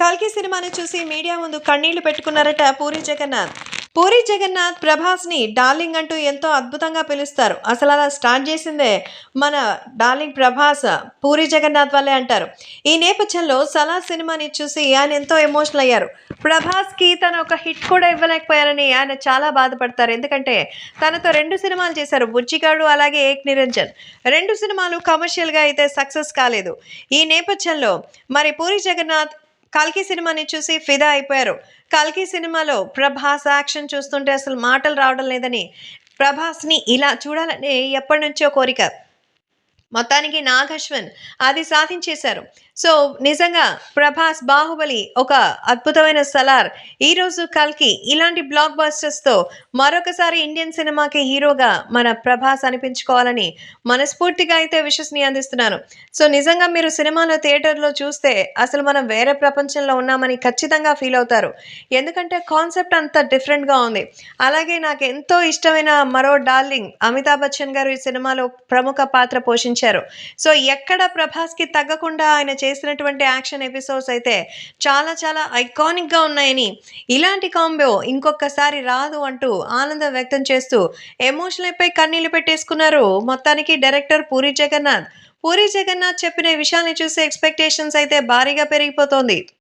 కల్కి సినిమాని చూసి మీడియా ముందు కన్నీళ్ళు పెట్టుకున్నారట పూరి జగన్నాథ్. పూరి జగన్నాథ్ ప్రభాస్ని డార్లింగ్ అంటూ ఎంతో అద్భుతంగా పిలుస్తారు. అసలు అలా స్టార్ట్ చేసిందే మన డార్లింగ్ ప్రభాస్ పూరి జగన్నాథ్ వల్లే అంటారు. ఈ నేపథ్యంలో సలా సినిమాని చూసి ఆయన ఎంతో ఎమోషనల్ అయ్యారు. ప్రభాస్కి తను ఒక హిట్ కూడా ఇవ్వలేకపోయారని ఆయన చాలా బాధపడతారు. ఎందుకంటే తనతో రెండు సినిమాలు చేశారు. బుజ్జిగాడు అలాగే ఏక్ నిరంజన్. రెండు సినిమాలు కమర్షియల్గా అయితే సక్సెస్ కాలేదు. ఈ నేపథ్యంలో మరి పూరి జగన్నాథ్ కల్కి సినిమాని చూసి ఫిదా అయిపోయారు. కల్కి సినిమాలో ప్రభాస్ యాక్షన్ చూస్తుంటే అసలు మాటలు రావడం లేదని ప్రభాస్ని ఇలా చూడాలని ఎప్పటి నుంచో కోరిక. మొత్తానికి నాగ్ అది సాధించేశారు. సో నిజంగా ప్రభాస్ బాహుబలి ఒక అద్భుతమైన సలార్. ఈరోజు కల్కి ఇలాంటి బ్లాక్ బస్టర్స్తో మరొకసారి ఇండియన్ సినిమాకి హీరోగా మన ప్రభాస్ అనిపించుకోవాలని మనస్ఫూర్తిగా అయితే విషస్ని అందిస్తున్నాను. సో నిజంగా మీరు సినిమాలో థియేటర్లో చూస్తే అసలు మనం వేరే ప్రపంచంలో ఉన్నామని ఖచ్చితంగా ఫీల్ అవుతారు. ఎందుకంటే కాన్సెప్ట్ అంత డిఫరెంట్గా ఉంది. అలాగే నాకు ఎంతో ఇష్టమైన మరో డార్లింగ్ అమితాబ్ బచ్చన్ గారు ఈ సినిమాలో ప్రముఖ పాత్ర పోషించారు. సో ఎక్కడ ప్రభాస్కి తగ్గకుండా ఆయన చేసినటువంటి యాక్షన్ ఎపిసోడ్స్ అయితే చాలా చాలా ఐకానిక్గా ఉన్నాయని ఇలాంటి కాంబో ఇంకొకసారి రాదు అంటూ ఆనందం వ్యక్తం చేస్తూ ఎమోషన్లపై కన్నీళ్ళు పెట్టేసుకున్నారు. మొత్తానికి డైరెక్టర్ పూరి జగన్నాథ్. పూరి జగన్నాథ్ చెప్పిన విషయాన్ని చూసి ఎక్స్పెక్టేషన్స్ అయితే భారీగా పెరిగిపోతోంది.